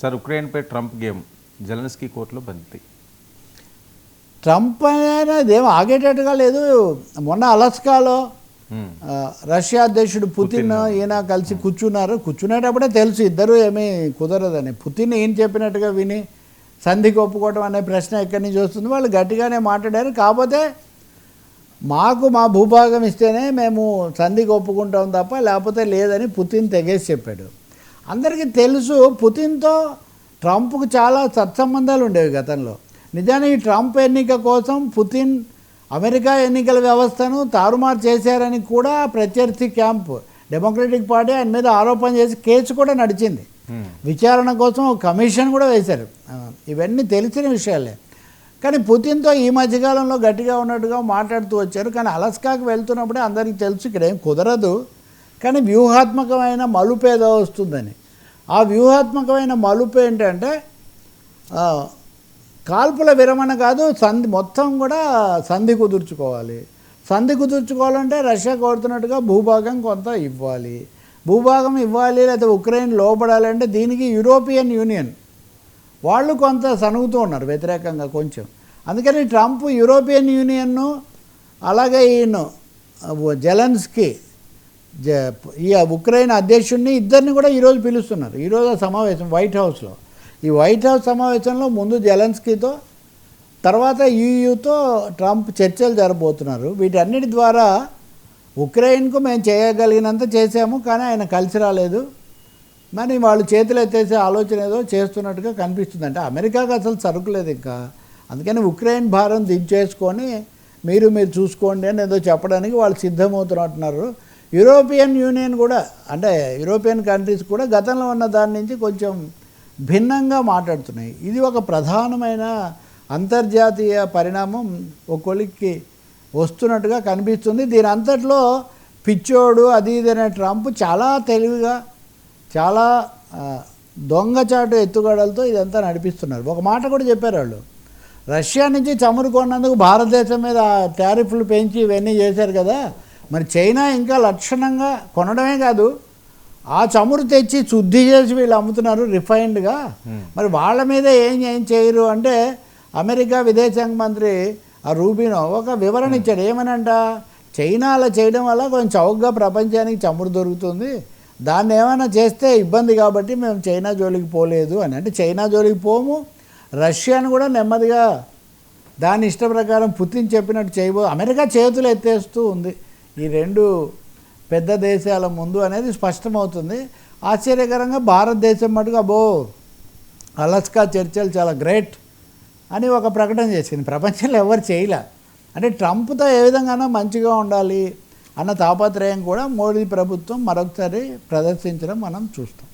Sir ఉక్రెయిన్పై Trump game Zelensky కోర్టులో బంతి. ట్రంప్ అనేది ఏం ఆగేటట్టుగా లేదు. మొన్న అలస్కాలో రష్యా అధ్యక్షుడు పుతిన్ ఈయన కలిసి కూర్చున్నారు. కూర్చునేటప్పుడే తెలుసు ఇద్దరు ఏమీ కుదరదని. పుతిన్ ఈయన చెప్పినట్టుగా విని సంధికి ఒప్పుకోవడం అనే ప్రశ్న ఎక్కడి నుంచి వస్తుంది? వాళ్ళు గట్టిగానే మాట్లాడారు. కాకపోతే మాకు మా భూభాగం ఇస్తేనే మేము సంధికి ఒప్పుకుంటాం తప్ప లేకపోతే లేదని పుతిన్ తెగేసి చెప్పాడు. అందరికీ తెలుసు పుతిన్తో ట్రంప్కు చాలా సత్సంబంధాలు ఉండేవి గతంలో. నిజానికి ట్రంప్ ఎన్నిక కోసం పుతిన్ అమెరికా ఎన్నికల వ్యవస్థను తారుమారు చేశారని కూడా ప్రత్యర్థి క్యాంప్ డెమోక్రటిక్ పార్టీ ఆయన మీద ఆరోపణ చేసి కేసు కూడా నడిచింది. విచారణ కోసం కమిషన్ కూడా వేశారు. ఇవన్నీ తెలిసిన విషయాలే. కానీ పుతిన్తో ఈ మధ్యకాలంలో గట్టిగా ఉన్నట్టుగా మాట్లాడుతూ వచ్చారు. కానీ అలస్కాకి వెళ్తున్నప్పుడే అందరికీ తెలుసు ఇక్కడ ఏం కుదరదు. కానీ వ్యూహాత్మకమైన మలుపు ఏదో వస్తుందని. ఆ వ్యూహాత్మకమైన మలుపు ఏంటంటే కాల్పుల విరమణ కాదు సంధి మొత్తం కూడా సంధి కుదుర్చుకోవాలి. సంధి కుదుర్చుకోవాలంటే రష్యా కోరుతున్నట్టుగా భూభాగం కొంత ఇవ్వాలి. భూభాగం ఇవ్వాలి లేదా ఉక్రెయిన్ లోపడాలి అంటే దీనికి యూరోపియన్ యూనియన్. వాళ్ళు కొంత సనుగుతూ ఉన్నారు వ్యతిరేకంగా కొంచెం. అందుకని ట్రంప్ యూరోపియన్ యూనియన్ను అలాగే ఈయన జెలెన్స్కి ఈ ఉక్రెయిన్ అధ్యక్షుడిని ఇద్దరిని కూడా ఈరోజు పిలుస్తున్నారు. ఈరోజు ఆ సమావేశం వైట్ హౌస్లో ఈ వైట్ హౌస్ సమావేశంలో ముందు జెలెన్స్కీతో తర్వాత యూయూతో ట్రంప్ చర్చలు జరబోతున్నారు వీటన్నిటి ద్వారా ఉక్రెయిన్కు మేము చేయగలిగినంత చేసాము కానీ ఆయన కలిసి రాలేదు. మరి వాళ్ళు చేతులు ఎత్తేసే ఆలోచన ఏదో చేస్తున్నట్టుగా కనిపిస్తుంది అంటే అమెరికాకు అసలు సరుకులేదు ఇంకా. అందుకని ఉక్రెయిన్ భారం దించేసుకొని మీరు మీరు చూసుకోండి అని ఏదో చెప్పడానికి వాళ్ళు సిద్ధమవుతున్నట్టున్నారు. యూరోపియన్ యూనియన్ కూడా అంటే యూరోపియన్ కంట్రీస్ కూడా గతంలో ఉన్న దాని నుంచి కొంచెం భిన్నంగా మాట్లాడుతున్నాయి. ఇది ఒక ప్రధానమైన అంతర్జాతీయ పరిణామం. ఒక్కొలికి వస్తున్నట్టుగా కనిపిస్తుంది. దీని అంతట్లో పిచ్చోడు అది ఇది అనే ట్రంప్ చాలా తెలివిగా చాలా దొంగచాటు ఎత్తుగడలతో ఇదంతా నడిపిస్తున్నారు. ఒక మాట కూడా చెప్పారు వాళ్ళు. రష్యా నుంచి చమురు కొన్నందుకు భారతదేశం మీద టారిఫ్లు పెంచి ఇవన్నీ చేశారు కదా మరి చైనా ఇంకా లక్షణంగా కొనడమే కాదు ఆ చమురు తెచ్చి శుద్ధి చేసి వీళ్ళు అమ్ముతున్నారు రిఫైన్డ్గా. మరి వాళ్ళ మీద ఏం ఏం చేయరు అంటే అమెరికా విదేశాంగ మంత్రి ఆ రూబినో ఒక వివరణ ఇచ్చాడు. ఏమనంట? చైనా అలా చేయడం వల్ల కొంచెం చౌకగా ప్రపంచానికి చమురు దొరుకుతుంది. దాన్ని ఏమైనా చేస్తే ఇబ్బంది కాబట్టి మేము చైనా జోలికి పోలేదు అని. అంటే చైనా జోలికి పోము. రష్యాను కూడా నెమ్మదిగా దాని ఇష్ట ప్రకారం పుతిన్ చెప్పినట్టు చేయబో అమెరికా చేతులు ఎత్తేస్తూ ఉంది. ఈ రెండు పెద్ద దేశాల ముందు అనేది స్పష్టమవుతుంది. ఆశ్చర్యకరంగా భారతదేశం మటుకు అబో అలస్కా చర్చలు చాలా గ్రేట్ అని ఒక ప్రకటన చేసింది. ప్రపంచంలో ఎవరు చేయలే. అంటే ట్రంప్తో ఏ విధంగానో మంచిగా ఉండాలి అన్న తాపత్రయం కూడా మోడీ ప్రభుత్వం మరొకసారి ప్రదర్శించడం మనం చూస్తాం.